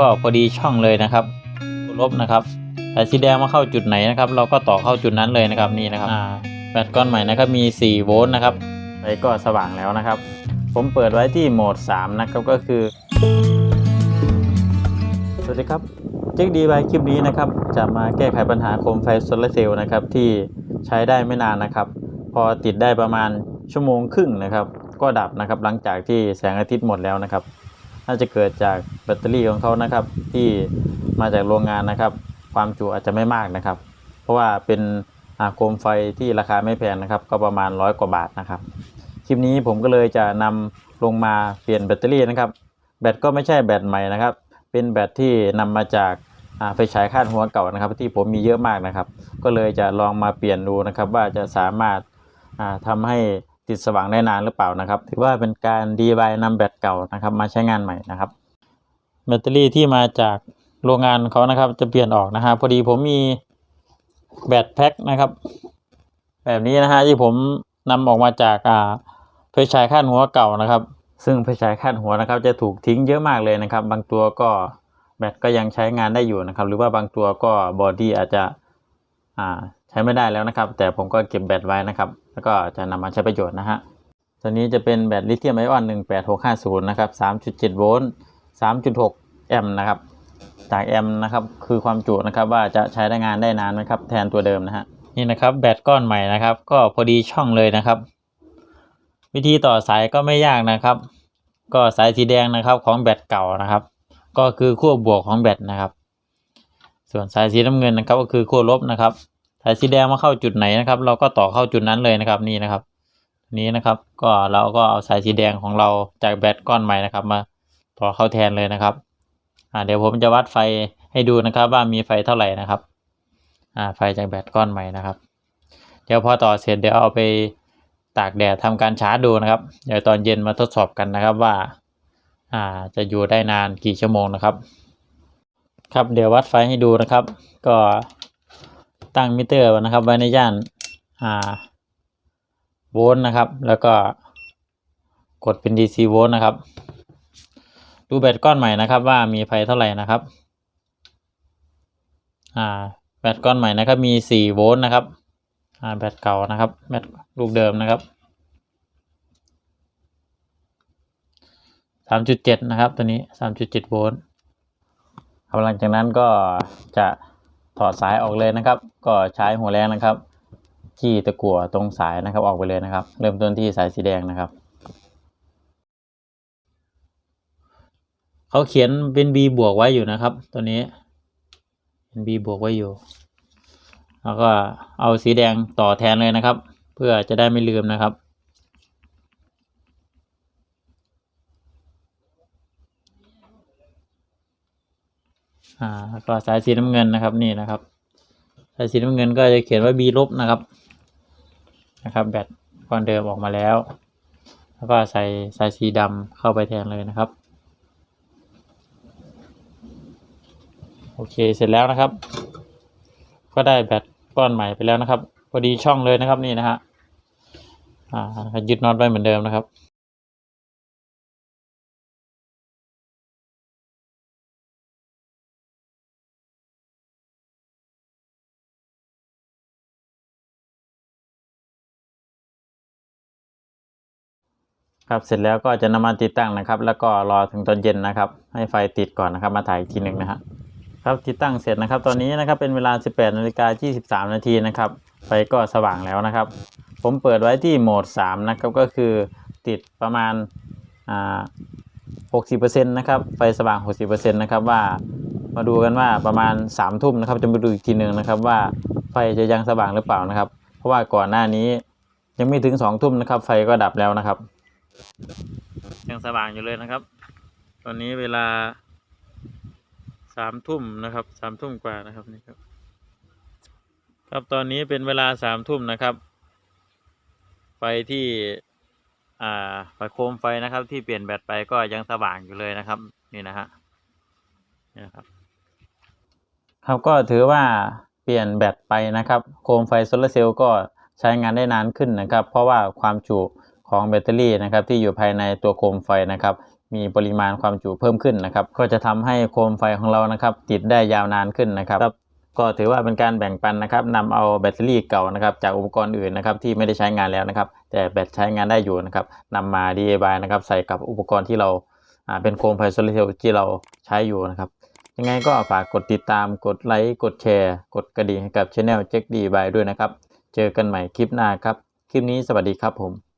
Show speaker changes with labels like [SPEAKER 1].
[SPEAKER 1] ก็พอดีช่องเลยนะครับตัวลบนะครับสายสีแดงมาเข้าจุดไหนนะครับ เราก็ต่อเข้าจุดนั้นเลยนะครับนี่นะครับอ่าแบตก้อนใหม่นะครับมี4โวลต์นะครับไฟก็สว่างแล้วนะครับ ผมเปิดไว้ที่โหมด 3 นะครับก็คือ สวัสดีครับเจ๊กดีไวคลิปนี้นะครับ จะมาแก้ไขปัญหาโคมไฟโซลาร์เซลล์นะครับที่ใช้ได้ไม่นานนะครับ พอติดได้ประมาณชั่วโมงครึ่งนะครับ ก็ดับนะครับหลังจากที่แสงอาทิตย์หมดแล้วนะครับ น่าจะเกิดจากแบตเตอรี่ของเขานะครับ ที่มาจากโรงงานนะครับ ความจุอาจจะไม่มากนะครับ เพราะว่าเป็นอาโคมไฟที่ราคาไม่แพงนะครับ ก็ประมาณร้อยกว่าบาทนะครับ คลิปนี้ผมก็เลยจะนำลงมาเปลี่ยนแบตเตอรี่นะครับ แบตก็ไม่ใช่แบตใหม่นะครับ เป็นแบตที่นำมาจากไฟฉายคาดหัวเก่านะครับ ที่ผมมีเยอะมากนะครับ ก็เลยจะลองมาเปลี่ยนดูนะครับ ว่าจะสามารถอ่าทำให้ ติดสว่างได้นานหรือเปล่านะครับ ถือว่าเป็นการ DIY นำแบตเก่านะครับ มาใช้งานใหม่นะครับ แบตเตอรี่ที่มาจากโรงงานเขานะครับ จะเปลี่ยนออกนะฮะพอดีผมมีแบตแพ็คนะครับ แบบนี้นะฮะที่ผมนำออกมาจากอ่าไฟฉายคาดหัวเก่านะครับ ซึ่งไฟฉายคาดหัวนะครับ จะถูกทิ้งเยอะมากเลยนะครับ บางตัวก็แบตก็ยังใช้งานได้อยู่นะครับ หรือว่าบางตัวก็บอดี้อาจจะอ่า ใช้ไม่ได้แล้วนะครับ แต่ผมก็เก็บแบตไว้นะครับ แล้วก็จะนำมาใช้ประโยชน์นะฮะตัวนี้จะเป็นแบตลิเธียมไอออน18650นะครับ3.7โวลต์3.6 แอมป์นะครับจากแอมป์นะครับคือความจุนะครับว่าจะใช้ได้งานได้นานไหมครับแทนตัวเดิมนะฮะนี่นะครับแบตก้อนใหม่นะครับ ก็พอดีช่องเลยนะครับ วิธีต่อสายก็ไม่ยากนะครับ ก็สายสีแดงนะครับของแบตเก่านะครับ ก็คือขั้วบวกของแบตนะครับ ส่วนสายสีน้ำเงินนะครับ ก็คือขั้วลบนะครับ สายสีแดงมาเข้าจุดไหนนะครับ เราก็ต่อเข้าจุดนั้นเลยนะครับนี่นะครับ นี้นะครับ ก็เราก็เอาสายสีแดงของเราจากแบตก้อนใหม่นะครับ มาต่อเข้าแทนเลยนะครับอ่าเดี๋ยวผมจะวัดไฟให้ดูนะครับ ว่ามีไฟเท่าไหร่นะครับอ่าไฟจากแบตก้อนใหม่นะครับ เดี๋ยวพอต่อเสร็จเดี๋ยวเอาไปตากแดดทำการชาร์จดูนะครับ เดี๋ยวตอนเย็นมาทดสอบกันนะครับว่าอ่าจะอยู่ได้นานกี่ชั่วโมงนะครับ ครับเดี๋ยววัดไฟให้ดูนะครับ ก็ ตั้งมิเตอร์ไว้นะครับไว้ในย่านอ่าโวลต์นะครับ แล้วก็กดเป็น DC โวลต์นะครับ ดูแบตก้อนใหม่นะครับว่ามีไฟเท่าไหร่นะครับอ่าแบตก้อนใหม่นะครับมีสี่โวลต์นะครับอ่าแบตเก่านะครับแบตลูกเดิมนะครับสามจุดเจ็ดนะครับตัวนี้สามจุดเจ็ดโวลต์ครับหลังจากนั้นก็จะ ถอดสายออกเลยนะครับ ก็ใช้หัวแรงนะครับ ที่ตะกั่วตรงสายนะครับออกไปเลยนะครับ เริ่มต้นที่สายสีแดงนะครับเขาเขียนเป็น B บวกไว้อยู่นะครับ ตัวนี้เป็น B บวกไว้อยู่ แล้วก็เอาสีแดงต่อแทนเลยนะครับ เพื่อจะได้ไม่ลืมนะครับ อ่าก็สายสีน้ำเงินนะครับนี่นะครับ สายสีน้ำเงินก็จะเขียนว่า B ลบนะครับนะครับ แบตก้อนเดิมออกมาแล้ว แล้วก็ใส่สายสีดำเข้าไปแทนเลยนะครับ โอเคเสร็จแล้วนะครับ ก็ได้แบตก้อนใหม่ไปแล้วนะครับพอดีช่องเลยนะครับนี่นะฮะอ่ายึดน็อตไว้เหมือนเดิมนะครับ ครับเสร็จแล้วก็จะนำมาติดตั้งนะครับ แล้วก็รอถึงตอนเย็นนะครับ ให้ไฟติดก่อนนะครับมาถ่ายอีกทีหนึ่งนะฮะครับติดตั้งเสร็จนะครับตอนนี้นะครับเป็นเวลา 18นาฬิกา23 นาทีนะครับไฟก็สว่างแล้วนะครับ ผมเปิดไว้ที่โหมด 3 นะครับก็คือติดประมาณอ่า60%นะครับไฟสว่าง 60%นะครับว่ามาดูกันว่าประมาณ3ทุ่มนะครับจะมาดูอีกทีหนึ่งนะครับว่าไฟจะยังสว่างหรือเปล่านะครับ เพราะว่าก่อนหน้านี้ยังไม่ถึง2ทุ่มนะครับไฟก็ดับแล้วนะครับ ยังสว่างอยู่เลยนะครับ ตอนนี้เวลาสามทุ่มนะครับสามทุ่มกว่านะครับนี่ครับ ครับตอนนี้เป็นเวลาสามทุ่มนะครับ ไฟที่อ่าไฟโคมไฟนะครับ ที่เปลี่ยนแบตไปก็ยังสว่างอยู่เลยนะครับ นี่นะฮะนี่นะครับ ครับก็ถือว่าเปลี่ยนแบตไปนะครับ โคมไฟโซลาเซลล์ก็ใช้งานได้นานขึ้นนะครับ เพราะว่าความจุ ของแบตเตอรี่นะครับที่อยู่ภายในตัวโคมไฟนะครับ มีปริมาณความจุเพิ่มขึ้นนะครับ ก็จะทำให้โคมไฟของเรานะครับ ติดได้ยาวนานขึ้นนะครับก็ถือว่าเป็นการแบ่งปันนะครับนำเอาแบตเตอรี่เก่านะครับ จากอุปกรณ์อื่นนะครับที่ไม่ได้ใช้งานแล้วนะครับ แต่แบตใช้งานได้อยู่นะครับนำมา DIY นะครับใส่กับอุปกรณ์ที่เราอ่าเป็นโคมไฟโซลาร์เซลล์ที่เราใช้อยู่นะครับ ยังไงก็ฝากกดติดตามกดไลค์กดแชร์ กดกระดิ่งให้กับช anel เจ็คดีบายด้วยนะครับ เจอกันใหม่คลิปหน้าครับ คลิปนี้สวัสดีครับผม